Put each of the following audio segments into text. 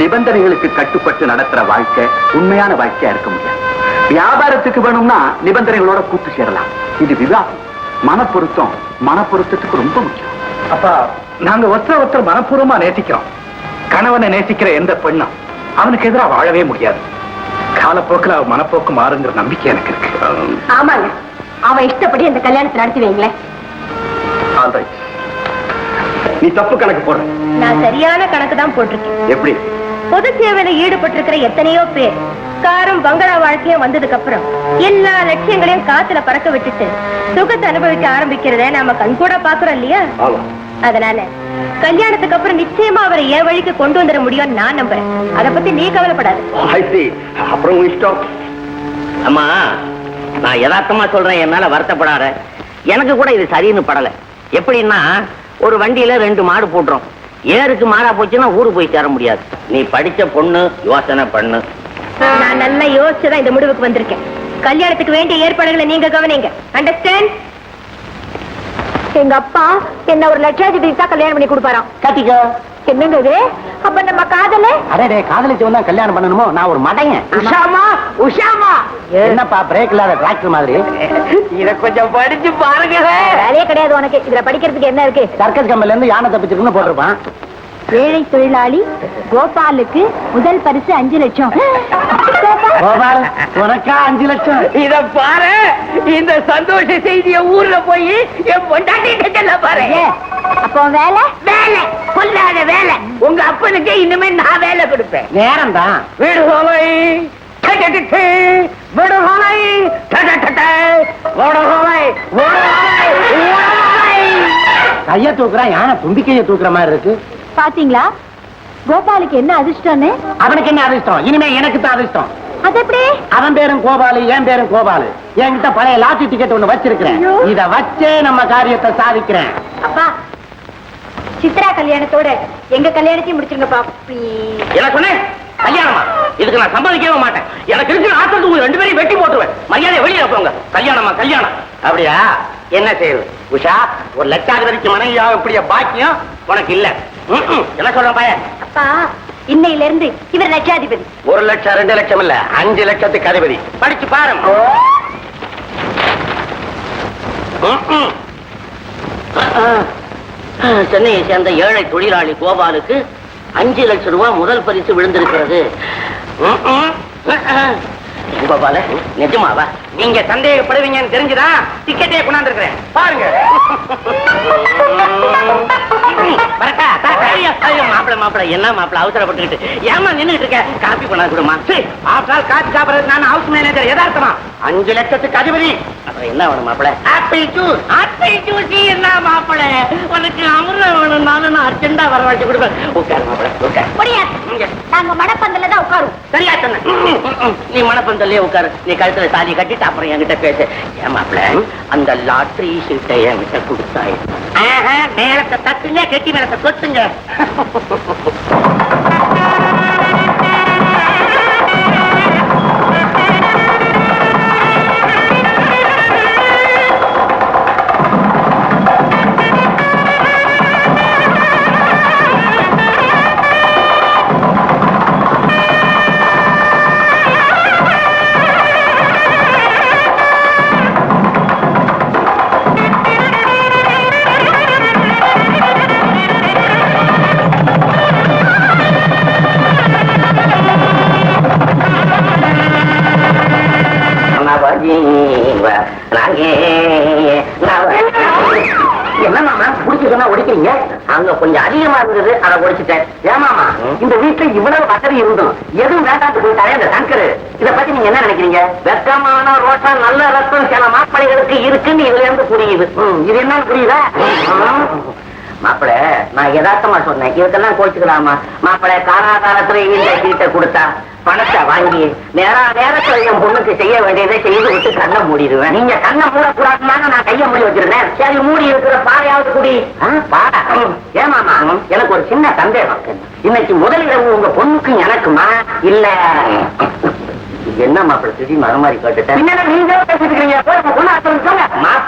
நிபந்தனைகளுக்கு கட்டுப்பட்டு நடத்துற வாழ்க்கை உண்மையான வாழ்க்கையா இருக்க முடியாது. வியாபாரத்துக்கு வேணும்னா நிபந்தனைகளோட கூட்டு சேரலாம். இது விவாகம் மனப்பொருத்தம் மனப்பொருத்தத்துக்கு ரொம்ப முக்கியம். அப்பா நாங்க ஒருத்தர் ஒருத்தர் மனப்பூர்வமா நேசிக்கிறோம். கணவனை நேசிக்கிற எந்த பெண்ணும் அவனுக்கு எதிராக வாழவே முடியாது. காலப்போக்கில் அவன் மனப்போக்கு மாறுங்கிற நம்பிக்கை எனக்கு இருக்கு. ஆமாங்க. அவன் இஷ்டப்படி அந்த கல்யாணத்தை நடத்தி வைங்களேன். நீ தப்பு கணக்கு போடுற நான் சரியான கணக்கு தான் போட்டிருக்கேன். எப்படி? பொது சேவையில ஈடுபட்டிருக்கிற எத்தனையோ பேர் காரும் பங்களா வாழ்க்கையும் வந்ததுக்கு அப்புறம் எல்லா லட்சியங்களையும் காத்துல பறக்க விட்டுட்டு சுகத்தை அனுபவிக்க ஆரம்பிக்கிறத நாம கண்கூட பாக்குறோம் இல்லையா? அதனால கல்யாணத்துக்கு அப்புறம் நிச்சயமா அவரை என் வழிக்கு கொண்டு வந்துட முடியும் நான் நம்புறேன். அத பத்தி நீ கவலைப்படாத. அப்புறம் இஷ்டம். அம்மா நான் யதார்த்தமா சொல்றேன் என் மேல வருத்தப்படாத. எனக்கு கூட இது சரின்னு படல. எப்படின்னா ஒரு வண்டியில ரெண்டு மாடு போட்டுரும் ஏருக்கு மாறா போச்சுன்னா ஊரு போய் சேர முடியாது. நீ படிச்ச பொண்ணு யோசனை பண்ணு. நான் நல்லா யோசிச்சுதான் இந்த முடிவுக்கு வந்திருக்கேன். கல்யாணத்துக்கு வேண்டிய ஏற்பாடுகளை நீங்க கவனிங்க. அண்டர்ஸ்டாண்ட் எங்க அப்பா என்ன ஒரு லட்சாதிபதி தான் கல்யாணம் பண்ணி கொடுப்பாராம். கட்டிக்கோ என்னங்க இது அப்ப நம்ம காதல? அடே காதலிச்சவன் தான் கல்யாணம் பண்ணணுமோ? நான் ஒரு மடையன். உஷாமா? உஷாமா? என்னப்பா பிரேக் இல்லாத டிராக்டர் மாதிரி? இத கொஞ்சம் படிச்சு பாருங்க வேலையே கிடையாது உனக்கு. இதுல படிக்கிறதுக்கு என்ன இருக்கு? சர்க்கஸ் கம்பெனில இருந்து யானை தப்பிச்சிருக்குன்னு போட்டிருப்பான். ஏழை தொழிலாளி கோபாலுக்கு முதல் பரிசு அஞ்சு லட்சம். கோபால் உனக்கா அஞ்சு லட்சம்? இத பாரு. இந்த சந்தோஷ செய்திய ஊர்ல போய் என் பொண்டாட்டிட்ட பாரு. அப்போ வேலை? வேலை. கொல்லாத வேலை. உங்க அப்பனுக்கு இனிமே நான் வேலை கொடுப்பேன். நேரம் தான் டடடடே, விடுதலை, விடுதலை, விடுதலை. கைய தூக்குறான் யானை தும்பிக்கைய தூக்குற மாதிரி இருக்கு. பாத்தீங்களா? கோபாலுக்கு என்ன அதிர்ஷ்டம்னு? அவனுக்கு என்ன அதிர்ஷ்டம்? இனிமே எனக்கு தான் அதிர்ஷ்டம். அது எப்படி அவன் பேரும் கோபாலு என் பேரும் கோபாலு. என்கிட்ட பழைய லாட்டரி டிக்கெட் ஒண்ணு வச்சிருக்கிறேன். இத வச்சே நம்ம காரியத்தை சாதிக்கிறேன். அப்பா சித்ரா கல்யாணத்தோட எங்க கல்யாணத்தையும் முடிச்சிருங்கப்பா சொன்னேன். கல்யாணமா? இதுக்கு நான் சம்மதிக்கவே மாட்டேன். எனக்கு இருக்கிற ஆத்திரத்துக்கு உங்க ரெண்டு பேரையும் வெட்டி போட்டுருவேன். மரியாதை வெளியில போங்க கல்யாணமா கல்யாணம். அப்படியா? என்ன செய்யுது உஷா ஒரு லட்சாதிபதிக்கு மனைவியா இப்படிய பாக்கியம் உனக்கு இல்ல. என்ன சொல்றேன் பையன்? அப்பா இன்னையில இருந்து இவர் லட்சாதிபதி. ஒரு லட்சம் ரெண்டு லட்சம் இல்ல அஞ்சு லட்சத்துக்கு அதிபதி. படிச்சு ம்ம். சென்னையை சேர்ந்த ஏழை தொழிலாளி கோபாலுக்கு அஞ்சு லட்சம் ரூபாய் முதல் பரிசு விழுந்திருக்கிறது. கோபால? நிஜமாவா? நீங்க சந்தேகப்படுவீங்கன்னு தெரிஞ்சுதா? டிக்கெட்டே கொண்டாந்துருக்கிறேன். பாருங்க. வரட்டா? ஐயோ, ஐயோ, மாப்பிளை மாப்பிளை என்ன மாப்பிளை அவசரப்பட்டுக்கிட்டு. ஏமா நின்னுட்டு இருக்க? காப்பி கொண்டாந்து கொடுமா ஆஃப்டர் காப்பி சாப்பிடுறது நான் ஹவுஸ் மேனேஜர் யதார்த்தமா? அஞ்சு லட்சத்துக்கு அதிபதி. அப்புறம் என்ன வேணும் மாப்பிளை? ஆப்பிள் ஜூஸ் ஆப்பிள் ஜூஸ் என்ன மாப்பிளை? உனக்கு அமிர்தம் வேணும்னாலும் நான் அர்ஜென்டா வரவழைச்சு கொடுப்பேன். உட்காரு மாப்பிளை உட்காரு. நாங்க மடப்பந்தல தான் உட்காரும் சரியா சொன்ன நீ மனப்பந்தல்லே உட்காரு. நீ கழுத்துல சாதி கட்டிட்டு அப்புறம் என்கிட்ட பேசு. ஏன் மாப்பிள அந்த லாட்ரி சீட்டை என்கிட்ட கொடுத்தாய் மேலத்தை தட்டுங்க கெட்டி மேலத்தை தொட்டுங்க. அங்க கொஞ்சம் அதிகமா இருந்தது அதை ஒடிச்சிட்டேன் ஏமாமா இந்த வீட்டுல இவ்வளவு வசதி இருந்தும் எதுவும் வேண்டாட்டு போயிட்டாரே இந்த சங்கர் இத பத்தி நீங்க என்ன நினைக்கிறீங்க? வெக்கமான ரோட்டா நல்ல ரத்தம் சில மாப்பிள்ளைகளுக்கு இருக்குன்னு இதுல இருந்து புரியுது. இது என்னன்னு புரியுதா மாப்பிள நான் யதார்த்தமா சொன்னேன். இதுக்கெல்லாம் கோச்சுக்கலாமா? மாப்பிள காராகாரத்துல இந்த சீட்டை கொடுத்தா பணத்தை வாங்கி நேரா நேரத்துல என் பொண்ணுக்கு செய்ய வேண்டியதை செய்து விட்டு கண்ணை மூடிடுவேன். நீங்க கண்ணை மூடக்கூடாதுனால நான் கையை மூடி வச்சிருந்தேன் சரி மூடி இருக்கிற பாறையாவது குடி. பாடா ஏமாமா எனக்கு ஒரு சின்ன சந்தேகம். இன்னைக்கு முதல் இரவு உங்க பொண்ணுக்கும் எனக்குமா? இல்ல. என்ன மாப்பிள்ள திடீர்னு மாதிரி கேட்டுட்டேன். நீங்க பேசிட்டு இருக்கீங்க.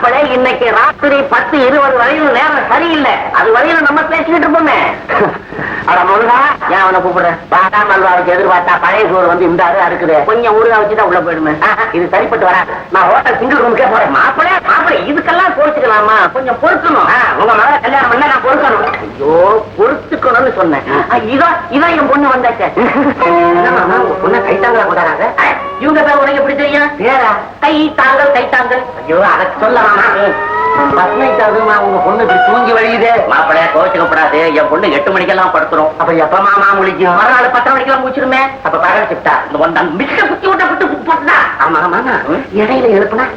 மாப்பிள்ளை இன்னைக்கு ராத்திரி பத்து இருபது வரையிலும் நேரம் சரியில்லை. அது வரையிலும் நம்ம பேசிக்கிட்டு இருப்போமே. அட முருகா ஏன் அவனை கூப்பிடுறேன் பாட்டா மல்வாவுக்கு எதிர்பார்த்தா பழைய சோறு வந்து இந்த அரு இருக்குது கொஞ்சம் ஊருகா வச்சுதான் உள்ள போயிடுமே. இது சரிப்பட்டு வராது. நான் ஹோட்டல் சிங்கிள் ரூமுக்கே போறேன். மாப்பிள்ளை மாப்பிள்ளை இதுக்கெல்லாம் பொறுத்துக்கலாமா கொஞ்சம் பொறுக்கணும். உங்க மகளை கல்யாணம் பண்ண நான் பொறுக்கணும். ஐயோ பொறுத்துக்கணும்னு சொன்னேன். ஆ, இதோ இதோ என் பொண்ணு வந்தாச்சே. பொண்ணை கைத்தாங்களா கொண்டாடாங்க இவங்க பேர் உனக்கு எப்படி தெரியும்? பேரா? கை தாங்கள் கை தாங்கள் ஐயோ அதை சொல்லலாமா பத்மைத்தாதுமா உங்க பொண்ணு இப்படி தூங்கி வழியுது? மாப்பிள்ளைய கோச்சுக்கப்படாது. என் பொண்ணு எட்டு மணிக்கெல்லாம் படுத்துரும். அப்ப எப்ப மாமா முழிக்கும் மறுநாள் பத்தரை மணிக்கெல்லாம் முடிச்சிருமே? அப்ப பகல் சிப்டா இந்த மிச்ச குத்தி விட்ட விட்டு போட்டா ஆமா ஆமா இடையில எழுப்பலாம்.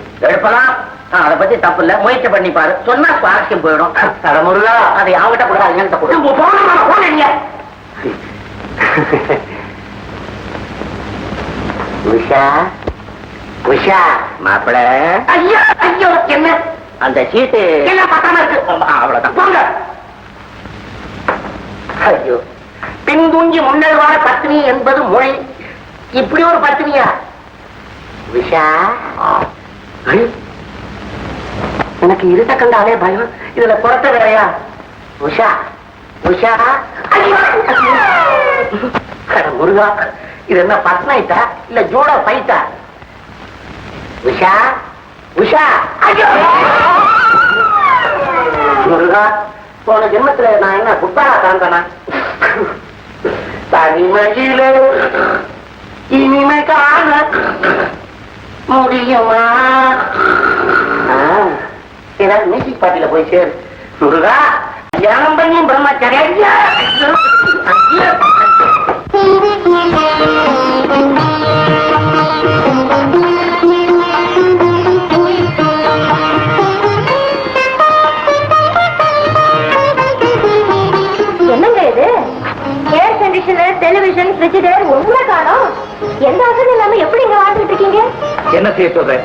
ஆ, அதை பத்தி தப்பு இல்ல. முயற்சி பண்ணி பாரு. சொன்னா சுவாரஸ்யம் போயிடும். தலைமுருகா அதை அவங்கிட்ட கூட என்கிட்ட கூட போன உஷா? உஷா. மாப்பிள. ஐயோ ஐயோ என்ன? அந்த சீட்டு. பத்திரமா இருக்கு. அவ்வளவுதான். போங்க. ஐயோ. பின்துங்கி முன்னல்வார பத்தினி என்பது மொழி. இப்படி ஒரு பத்தினியா விஷா. எனக்கு இருட்ட கண்டாலே பயம். இதுல புறத்த வேறையா? உஷா உஷா முருகா இது என்ன பத்னாயிட்டா இல்ல ஜோடா பைட்டா? உஷா உஷா முருகா போன ஜென்மத்துல நான் என்ன குப்பாரா தாண்டனா தனிமையில இனிமை காண முடியுமா? ஏதாவது மியூசிக் பாட்டில போய் சேரு. முருகா தியானம் பண்ணியும் பிரம்மச்சாரி ஐயா என்ன செய்ய சொல்றேன்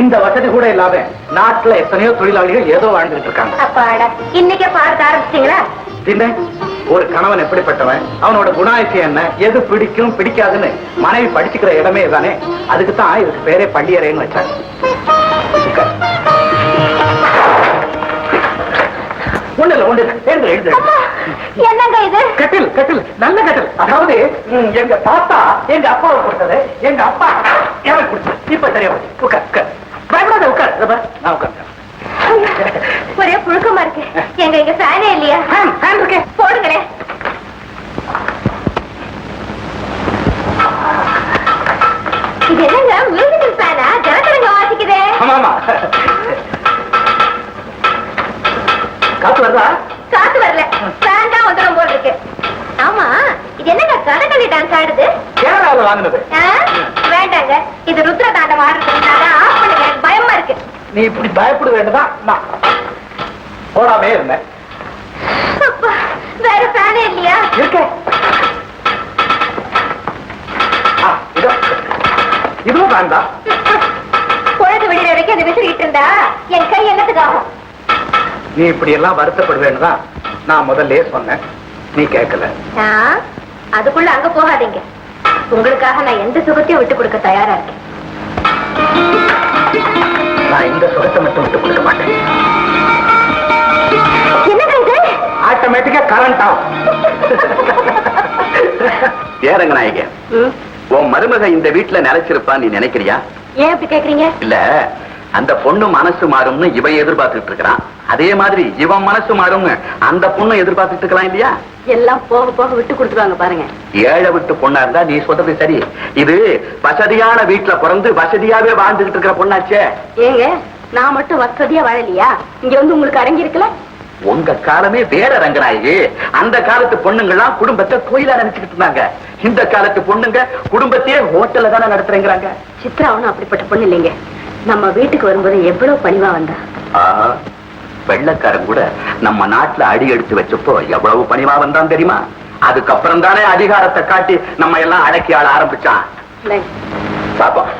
இந்த வசதி கூட இல்லாம நாட்டுல எத்தனையோ தொழிலாளிகள் ஏதோ வாழ்ந்துட்டு இருக்காங்க. இன்னைக்கே பார்க்க ஆரம்பிச்சிட்டீங்களா? பின்ன ஒரு கணவன் எப்படிப்பட்டவன்? அவனோட குணாதிசயம் என்ன? எது பிடிக்கும் பிடிக்காதுன்னு மனைவி படிச்சுக்கிற இடமே தானே? அதுக்கு தான் இதுக்கு பேரே பள்ளியறைன்னு வச்சாங்க. ஒண்ணு இல்ல ஒண்ணு என்னங்க இது? கட்டில் கட்டில் நல்ல கட்டில். அதாவது எங்க தாத்தா எங்க அப்பாவை கொடுத்தது எங்க அப்பா. எனக்கு கொடுத்தது இப்ப சரியா போச்சு. உட்கார் உட்கார் பயப்படாத உட்கார் நான் உட்கார் ஒரே புழுக்கமா இருக்கு எங்க இங்க ஃபேனே இல்லையா ஃபேன் ஃபேன் இருக்கே போடுங்களேன் இது என்னங்க மியூசிக்கல் ஃபேனா ஜனத்தரங்க வாசிக்குதே ஆமா ஆமா காத்து வருதா காத்து வரல ஃபேன் தான் வந்துடும் போல இருக்கு ஆமா இது என்னங்க கதகளி டான்ஸ் ஆடுது? கேரளாவில் வாங்கினது? வேண்டாங்க. இது ருத்ர தாண்டம் ஆடுறதுக்கு ஆஃப் பண்ணுங்க எனக்கு பயமா இருக்கு. நீ இப்படி பயப்பட வேண்டுதான் நான் போடாமே இருந்தேன். அப்பா, வேற ஃபேனே இல்லையா? இருக்கே. இதுவும் வேண்டாம் பொழுது விடிற வரைக்கும் அதை விசிறிட்டு இருந்தா என் கை என்னத்துக்கு ஆகும்? நீ இப்படி எல்லாம் வருத்தப்படுவேன்னு தான் நான் முதல்ல சொன்னேன். நீ கேட்கல அதுக்குள்ள அங்க போகாதீங்க. உங்களுக்காக நான் எந்த சுகத்தையும் விட்டு கொடுக்க தயாரா இருக்கேன். நான் இந்த சுகத்தை மட்டும் விட்டு கொடுக்க மாட்டேன். ஆட்டோமேட்டிக்கா கரண்ட் ஆகும் ஏறங்க உன் மருமக இந்த வீட்டுல நிலைச்சிருப்பான்னு நீ நினைக்கிறியா? ஏன் இப்படி கேக்குறீங்க? இல்ல அந்த பொண்ணு மனசு மாறும்னு இவன் எதிர்பார்த்துட்டு இருக்கிறான். அதே மாதிரி இவன் மனசு மாறும்னு அந்த பொண்ணு எதிர்பார்த்துட்டு இருக்கலாம் இல்லையா? எல்லாம் போக போக விட்டு கொடுத்துருவாங்க பாருங்க. ஏழை விட்டு பொண்ணா இருந்தா நீ சொல்றது சரி. இது வசதியான வீட்டுல பிறந்து வசதியாவே வாழ்ந்துகிட்டு இருக்கிற பொண்ணாச்சே. ஏங்க நான் மட்டும் வசதியா வாழலையா? இங்க வந்து உங்களுக்கு அரங்கி இருக்கல? உங்க காலமே வேற ரங்கநாயகி. அந்த காலத்து பொண்ணுங்கெல்லாம் குடும்பத்தை கோயிலா நினைச்சுக்கிட்டு இருந்தாங்க. இந்த காலத்து பொண்ணுங்க குடும்பத்தையே ஹோட்டல்ல தானே நடத்துறேங்கிறாங்க. சித்ரா ஒண்ணும் அப்படிப்பட்ட பொண்ணு இல்லைங்க. நம்ம வீட்டுக்கு வரும்போது எவ்வளவு பணிவா வந்தா? வெள்ளைக்காரன் கூட நம்ம நாட்டுல அடி எடுத்து வச்சப்போ எவ்வளவு பணிவா வந்தான் தெரியுமா? அதுக்கப்புறம் தானே அதிகாரத்தை காட்டி நம்ம எல்லாம் அடக்கி ஆள ஆரம்பிச்சான். பாப்போம்